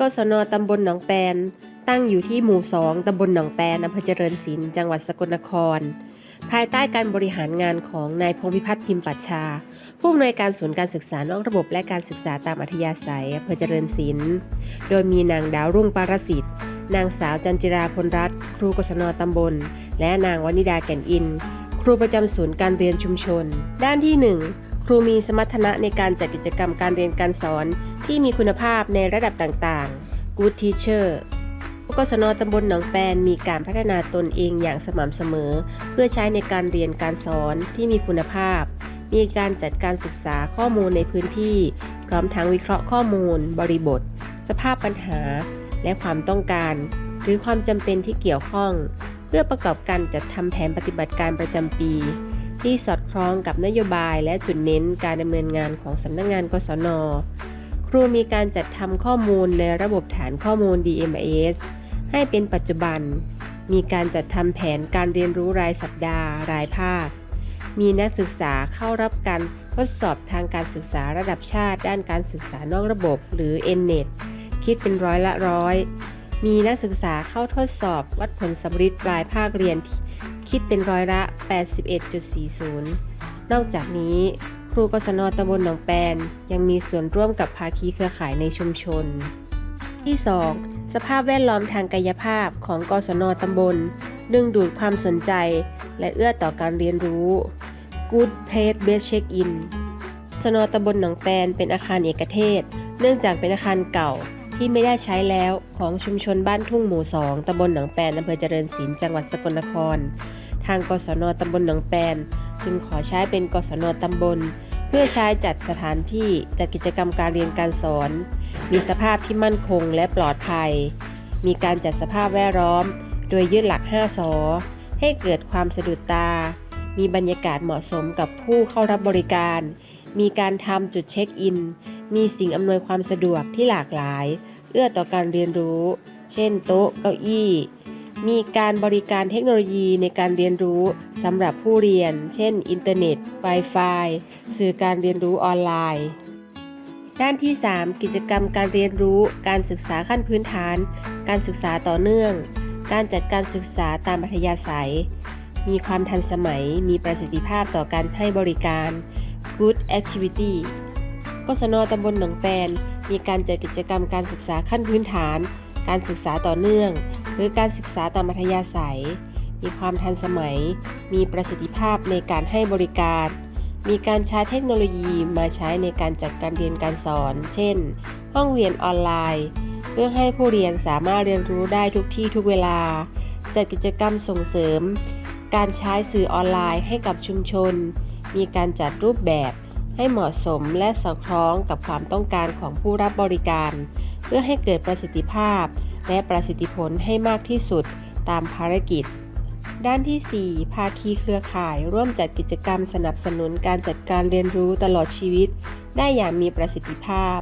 กศนตำบลหนองแปน ตั้งอยู่ที่หมู่2ตำบลหนองแปนอำเภอเจริญศิลป์จังหวัดสกลนคร ภายใต้การบริหารงานของนายพงพิพัฒน์พิมพ์ปัชชา ผู้อำนวยการศูนย์การศึกษานอกระบบและการศึกษาตามอัธยาศัยอำเภอเจริญศิลป์โดยมีนางดาวรุ่งปารสิทธิ์นางสาวจันจิราพลรัตน์ครูกศนตำบล และนางวนิดาแก่นอิน ครูประจำศูนย์การเรียนชุมชน ด้านที่ 1 ครูมีสมรรถนะในการจัดกิจกรรมการเรียนการสอนที่มีคุณภาพในระดับต่างๆ Good Teacher กศนตำบลหนองแปนมีการพัฒนาตนเองอย่างสม่ำเสมอ เพื่อใช้ในการเรียนการสอนที่มีคุณภาพ มีการจัดการศึกษาข้อมูลในพื้นที่ พร้อมทั้งวิเคราะห์ข้อมูล บริบท สภาพปัญหา และความต้องการ หรือความจำเป็นที่เกี่ยวข้อง เพื่อประกอบการจัดทำแผนปฏิบัติการประจำปี ที่สอดคล้องกับนโยบายและจุดเน้นการดำเนินงานของสำนักงงานกศน ครูมีการจัดทำข้อมูลในระบบฐานข้อมูล DMS ให้เป็นปัจจุบัน มีการจัดทำแผนการเรียนรู้รายสัปดาห์ รายภาค มีนักศึกษาเข้ารับการทดสอบทางการศึกษาระดับชาติด้านการศึกษานอกระบบหรือ NNET คิดเป็นร้อยละร้อย มีนักศึกษาเข้าทดสอบวัดผลสำริดปลายภาคเรียน คิดเป็นร้อยละ 81.40 นอกจากนี้ครูกศนตำบลหนองแปน ยังมีส่วนร่วมกับภาคีเครือข่ายในชุมชน ที่ 2 สภาพแวดล้อมทางกายภาพของกศนตำบล ดึงดูดความสนใจ และเอื้อต่อการเรียนรู้ Good Place Best Check In ชนตำบลหนองแปนเป็นอาคารเอกเทศ เนื่องจากเป็นอาคารเก่า ที่ไม่ได้ใช้แล้วของชุมชนบ้านทุ่งหมู่2ตำบลหนองแปนอำเภอเจริญศิลป์จังหวัดสกลนคร ทางกศนตำบลหนองแปน จึงขอใช้เป็นกศนตำบล เพื่อใช้จัดสถานที่จัดกิจกรรมการเรียนการสอน มีสภาพที่มั่นคงและปลอดภัย มีการจัดสภาพแวดล้อม โดยยึดหลัก 5สอให้เกิดความสะดุดตา มีบรรยากาศเหมาะสมกับผู้เข้ารับบริการ มีการทำจุดเช็คอิน มีสิ่งอำนวยความสะดวกที่หลากหลาย เอื้อต่อการเรียนรู้ เช่น โต๊ะ เก้าอี้ มีการบริการเทคโนโลยีในการเรียนรู้สำหรับผู้เรียน เช่น อินเทอร์เน็ต Wi-Fi สื่อการเรียนรู้ออนไลน์ ด้านที่ 3 กิจกรรมการเรียนรู้ การศึกษาขั้นพื้นฐาน การศึกษาต่อเนื่อง การจัดการศึกษาตามอัธยาศัย มีความทันสมัย มีประสิทธิภาพต่อการให้บริการ Good Activity กศนตำบลหนองแปนมีการจัดกิจกรรมการศึกษาขั้นพื้นฐาน การศึกษาต่อเนื่อง หรือการศึกษาตามอัธยาศัย มีความทันสมัย มีประสิทธิภาพในการให้บริการ มีการใช้เทคโนโลยีมาใช้ในการจัดการเรียนการสอน เช่น ห้องเรียนออนไลน์ เพื่อให้ผู้เรียนสามารถเรียนรู้ได้ทุกที่ทุกเวลา จัดกิจกรรมส่งเสริม การใช้สื่อออนไลน์ให้กับชุมชน มีการจัดรูปแบบ ให้เหมาะสมและสอดคล้องกับความต้องการของผู้รับบริการ เพื่อให้เกิดประสิทธิภาพ และประสิทธิผลให้มากที่สุดตามภารกิจ ด้านที่ 4 ภาคีเครือข่ายร่วมจัดกิจกรรมสนับสนุนการจัดการเรียนรู้ตลอดชีวิต ได้อย่างมีประสิทธิภาพ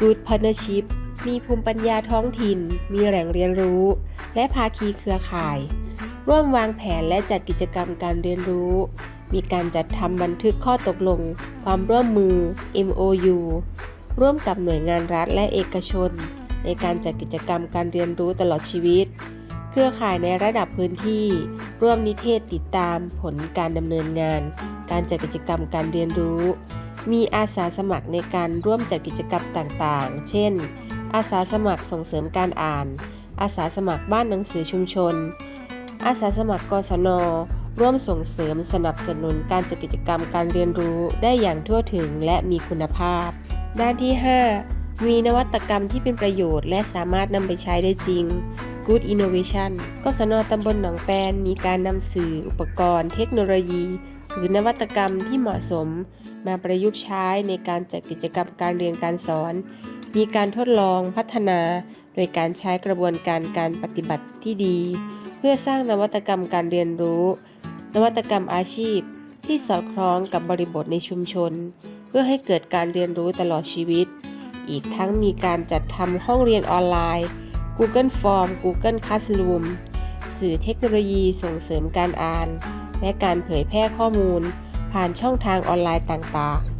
Good Partnership มีภูมิปัญญาท้องถิ่น มีแหล่งเรียนรู้ และภาคีเครือข่าย ร่วมวางแผนและจัดกิจกรรมการเรียนรู้ มีการจัดทำบันทึกข้อตกลง ความร่วมมือ MOU ร่วมกับหน่วยงานรัฐและเอกชน ในการจัดกิจกรรมการเรียนรู้ตลอดชีวิต เครือข่ายในระดับพื้นที่ ร่วมนิเทศติดตามผลการดำเนินงาน การจัดกิจกรรมการเรียนรู้ มีอาสาสมัครในการร่วมจัดกิจกรรมต่างๆ เช่น อาสาสมัครส่งเสริมการอ่าน อาสาสมัครบ้านหนังสือชุมชน อาสาสมัครกศน ร่วมส่งเสริมสนับสนุนการจัดกิจกรรมการเรียนรู้ได้อย่างทั่วถึงและมีคุณภาพ ด้านที่ 5 มีนวัตกรรมที่เป็นประโยชน์ และสามารถนำไปใช้ได้จริง Good Innovation กศนตำบลหนองแปนมีการนำสื่ออุปกรณ์ เทคโนโลยี หรือนวัตกรรมที่เหมาะสม มาประยุกต์ใช้ในการจัดกิจกรรมการเรียนการสอน มีการทดลองพัฒนา โดยการใช้กระบวนการการปฏิบัติที่ดี เพื่อสร้างนวัตกรรมการเรียนรู้ นวัตกรรมอาชีพที่สอดคล้องกับบริบทในชุมชน เพื่อให้เกิดการเรียนรู้ตลอดชีวิต อีกทั้งมีการจัดทำห้องเรียนออนไลน์ Google Form Google Classroom สื่อเทคโนโลยีส่งเสริมการอ่าน และการเผยแพร่ข้อมูล ผ่านช่องทางออนไลน์ต่างๆ